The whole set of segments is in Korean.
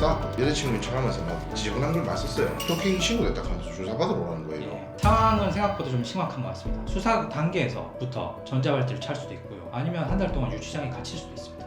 싸웠고 여자친구인 척하면서 막 지저분한 걸 맞섰어요. 스토킹 신고 됐다 하면서 조사 받으러 오라는 거예요. 예. 상황은 생각보다 좀 심각한 것 같습니다. 수사 단계에서부터 전자발찌를 찰 수도 있고요. 아니면 한 달 동안 유치장에 갇힐 수도 있습니다.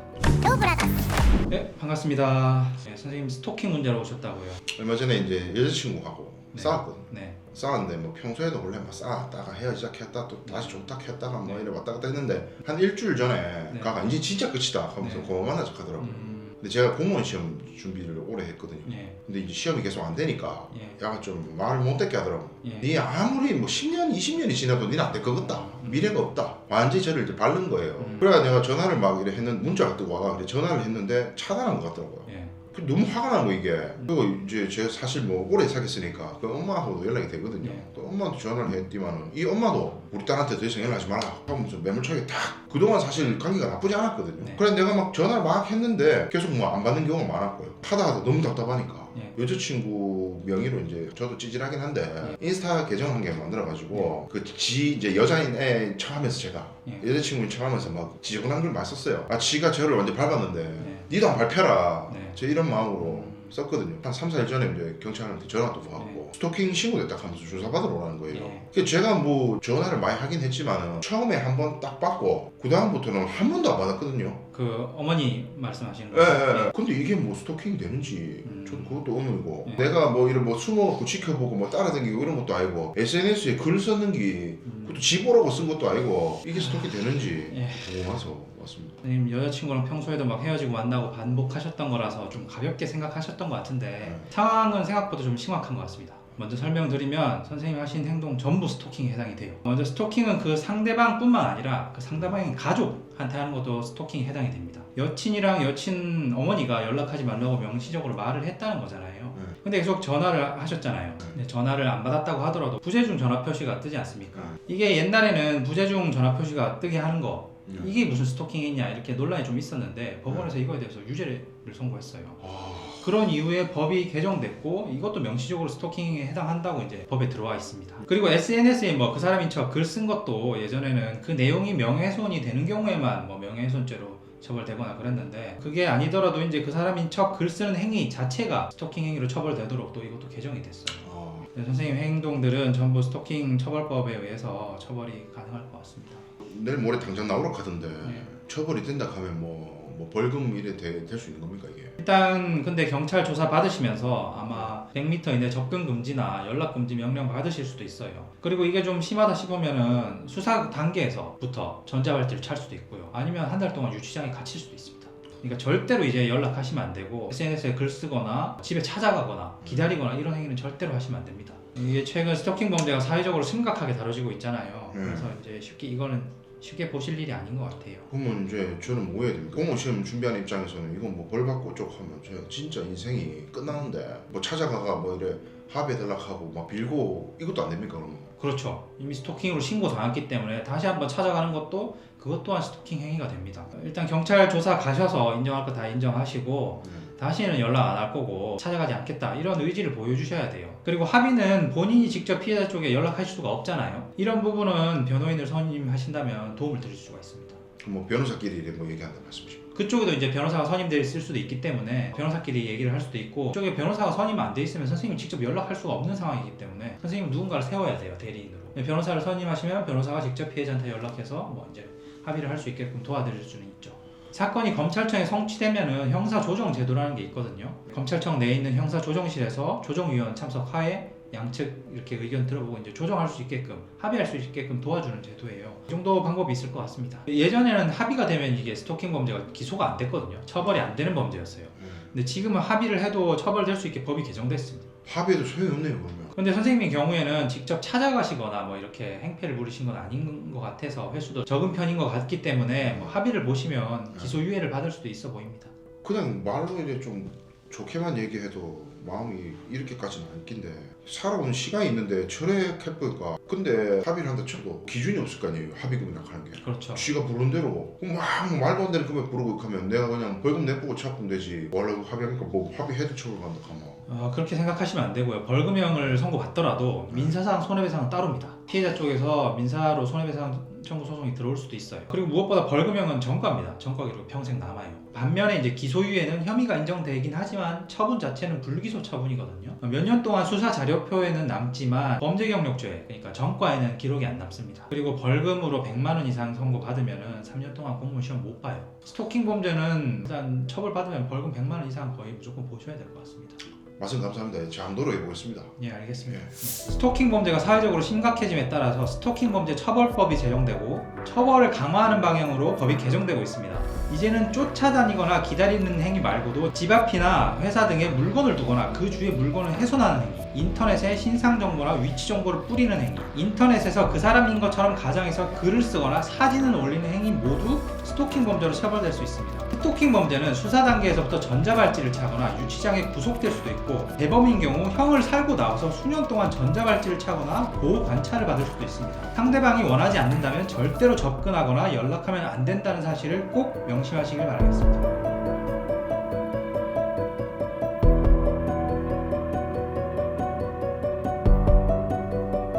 네, 반갑습니다. 네, 선생님 스토킹 문제로 오셨다고요. 얼마 전에 이제 여자친구하고 네. 싸웠거든. 네, 싸웠는데 뭐 평소에도 원래 막 싸웠다가 헤어지자 했다 또 다시 좋다 했다가 뭐 네. 이래 왔다 갔다 했는데 한 일주일 전에 네. 가가 이제 진짜 끝이다 하면서 네. 고만하자 하더라고. 음, 근데 제가 공무원 시험 준비를 오래 했거든요. 예, 근데 이제 시험이 계속 안 되니까 예, 약간 좀 말을 못 듣게 하더라고. 예. 네 아무리 뭐 10년, 20년이 지나도 니는 안될 것 같다. 음. 미래가 없다. 완전히 저를 이제 바른 거예요. 음. 그래가 내가 전화를 막 이래 했는 문자가 뜨고 와가 그래 전화를 했는데 차단한 것 같더라고요. 예. 그 너무 화가 나고 이게. 그리고 이제 제가 사실 뭐 오래 사귀었으니까 그 엄마하고도 연락이 되거든요. 예. 또 엄마한테 전화를 했지만은 이 엄마도 우리 딸한테 더 이상 연락하지 말라 하면서 매몰차게 딱 그동안 사실 관계가 나쁘지 않았거든요. 네. 그래서 내가 막 전화를 막 했는데 계속 뭐 안 받는 경우가 많았고요. 하다 하다 너무 답답하니까 예. 여자친구 명의로 이제 저도 찌질하긴 한데 예. 인스타 계정 한 개 만들어가지고 그지 이제 여자인 애 척하면서 제가 예. 여자친구인 척하면서 막 지저분한 걸막 썼어요. 아 지가 저를 완전 밟았는데 네. 니도 안 밟혀라. 네. 저 이런 마음으로 음. 썼거든요. 한 3, 4일 전에 이제 경찰한테 전화도 와갖고 스토킹 신고됐다 하면서 조사 받으러 오라는 거예요. 네. 그 제가 뭐 전화를 많이 하긴 했지만 처음에 한 번 딱 받고 그 다음부터는 한 번도 안 받았거든요. 그 어머니 말씀하시는 예, 거죠? 예, 예. 근데 이게 뭐 스토킹이 되는지 음. 전 그것도 의문이고 예. 내가 뭐 이런 뭐 숨어갖고 지켜보고 뭐 따라다니고 이런 것도 아니고 SNS에 글 썼는 게 음. 그것도 지보라고 쓴 것도 아니고 이게 스토킹 되는지 예. 궁금해서 왔습니다. 선생님 여자친구랑 평소에도 막 헤어지고 만나고 반복하셨던 거라서 좀 가볍게 생각하셨던 것 같은데 네. 상황은 생각보다 좀 심각한 것 같습니다. 먼저 설명드리면 선생님이 하신 행동 전부 스토킹에 해당이 돼요. 먼저 스토킹은 그 상대방뿐만 아니라 그 상대방의 가족한테 하는 것도 스토킹에 해당이 됩니다. 여친이랑 여친 어머니가 연락하지 말라고 명시적으로 말을 했다는 거잖아요. 네. 근데 계속 전화를 하셨잖아요. 근데 전화를 안 받았다고 하더라도 부재중 전화 표시가 뜨지 않습니까? 이게 옛날에는 부재중 전화 표시가 뜨게 하는 거 네. 이게 무슨 스토킹이냐 이렇게 논란이 좀 있었는데 법원에서 이거에 대해서 유죄를 선고했어요. 아, 그런 이후에 법이 개정됐고 이것도 명시적으로 스토킹에 해당한다고 이제 법에 들어와 있습니다. 그리고 SNS에 뭐 그 사람인 척 글 쓴 것도 예전에는 그 내용이 명예훼손이 되는 경우에만 뭐 명예훼손죄로 처벌되거나 그랬는데 그게 아니더라도 이제 그 사람인 척 글 쓰는 행위 자체가 스토킹 행위로 처벌되도록 또 이것도 개정이 됐어요. 아, 네, 선생님 행동들은 전부 스토킹 처벌법에 의해서 처벌이 가능할 것 같습니다. 내일 모레 당장 나오라 하던데 네. 처벌이 된다 하면 뭐, 뭐 벌금 이래 될 수 있는 겁니까 이게? 일단 근데 경찰 조사 받으시면서 아마 100m 이내 접근 금지나 연락 금지 명령 받으실 수도 있어요. 그리고 이게 좀 심하다 싶으면은 수사 단계에서부터 전자발찌를 찰 수도 있고요. 아니면 한 달 동안 유치장에 갇힐 수도 있습니다. 그러니까 절대로 이제 연락하시면 안 되고 SNS에 글 쓰거나 집에 찾아가거나 기다리거나 이런 행위는 절대로 하시면 안 됩니다. 이게 최근 스토킹 범죄가 사회적으로 심각하게 다뤄지고 있잖아요. 네. 그래서 이제 쉽게 이거는 쉽게 보실 일이 아닌 것 같아요. 그러면 이제 저는 뭐 해야 됩니까? 공무원 시험 준비하는 입장에서는 이건 뭐 벌 받고 쪽 하면 제가 진짜 인생이 끝나는데 뭐 찾아가가 뭐 이래 합의 연락하고 막 빌고 이것도 안 됩니까 그러면? 그렇죠. 이미 스토킹으로 신고 당했기 때문에 다시 한번 찾아가는 것도 그것 또한 스토킹 행위가 됩니다. 일단 경찰 조사 가셔서 인정할 거 다 인정하시고 네. 다시는 연락 안 할 거고 찾아가지 않겠다 이런 의지를 보여주셔야 돼요. 그리고 합의는 본인이 직접 피해자 쪽에 연락하실 수가 없잖아요. 이런 부분은 변호인을 선임하신다면 도움을 드릴 수가 있습니다. 그럼 뭐 변호사끼리 뭐 얘기한다는 말씀이십니까? 그쪽에도 이제 변호사가 선임되어 있을 수도 있기 때문에 변호사끼리 얘기를 할 수도 있고 그쪽에 변호사가 선임 안 돼 있으면 선생님이 직접 연락할 수가 없는 상황이기 때문에 선생님은 누군가를 세워야 돼요 대리인으로 네, 변호사를 선임하시면 변호사가 직접 피해자한테 연락해서 뭐 이제 합의를 할 수 있게끔 도와드릴 수는 있죠 사건이 검찰청에 성취되면은 형사조정 제도라는 게 있거든요 검찰청 내에 있는 형사조정실에서 조정위원 참석하에 양측 이렇게 의견 들어보고 이제 조정할 수 있게끔 합의할 수 있게끔 도와주는 제도예요. 이 정도 방법이 있을 것 같습니다. 예전에는 합의가 되면 이게 스토킹 범죄가 기소가 안 됐거든요. 처벌이 안 되는 범죄였어요. 네. 근데 지금은 합의를 해도 처벌될 수 있게 법이 개정됐습니다. 합의해도 소용이 없네요 그러면. 근데 선생님의 경우에는 직접 찾아가시거나 뭐 이렇게 행패를 부리신 건 아닌 것 같아서 횟수도 적은 편인 것 같기 때문에 뭐 합의를 보시면 기소 유예를 받을 수도 있어 보입니다. 그냥 말로 이제 좀 좋게만 얘기해도 마음이 이렇게까지는 안 낀데 살아오는 시간이 있는데 철회해보니까 근데 합의를 한다 쳐도 기준이 없을 거 아니에요 합의금이라 하는 게 그렇죠. 쥐가 부른 대로 막 말도 안 되는 금액 부르고 하면 내가 그냥 벌금 내보고 차면 되지 원래 합의하니까 뭐 합의해도 처벌 받는다 하면 어, 그렇게 생각하시면 안 되고요. 벌금형을 선고받더라도 민사상 손해배상은 따로입니다. 피해자 쪽에서 민사로 손해배상 청구 소송이 들어올 수도 있어요. 그리고 무엇보다 벌금형은 전과입니다. 전과 기록 평생 남아요. 반면에 이제 기소유예는 혐의가 인정되긴 하지만 처분 자체는 불기소 처분이거든요. 몇 년 동안 수사 자료 표에는 남지만 범죄 경력죄 그러니까 전과에는 기록이 안 남습니다. 그리고 벌금으로 100만 원 이상 선고 받으면은 3년 동안 공무원 시험 못 봐요. 스토킹 범죄는 일단 처벌 받으면 벌금 100만 원 이상 거의 무조건 보셔야 될 것 같습니다. 말씀 감사합니다 제 암도로 해보겠습니다 예, 알겠습니다. 예. 스토킹 범죄가 사회적으로 심각해짐에 따라서 스토킹 범죄 처벌법이 제정되고 처벌을 강화하는 방향으로 법이 개정되고 있습니다. 이제는 쫓아다니거나 기다리는 행위 말고도 집 앞이나 회사 등에 물건을 두거나 그 주위에 물건을 훼손하는 행위, 인터넷에 신상 정보나 위치 정보를 뿌리는 행위, 인터넷에서 그 사람인 것처럼 가정에서 글을 쓰거나 사진을 올리는 행위 모두 스토킹 범죄로 처벌될 수 있습니다. 스토킹 범죄는 수사 단계에서부터 전자발찌를 차거나 유치장에 구속될 수도 있고 대범인 경우 형을 살고 나와서 수년 동안 전자발찌를 차거나 보호 관찰을 받을 수도 있습니다. 상대방이 원하지 않는다면 절대로 접근하거나 연락하면 안 된다는 사실을 꼭 명심하시길 바라겠습니다.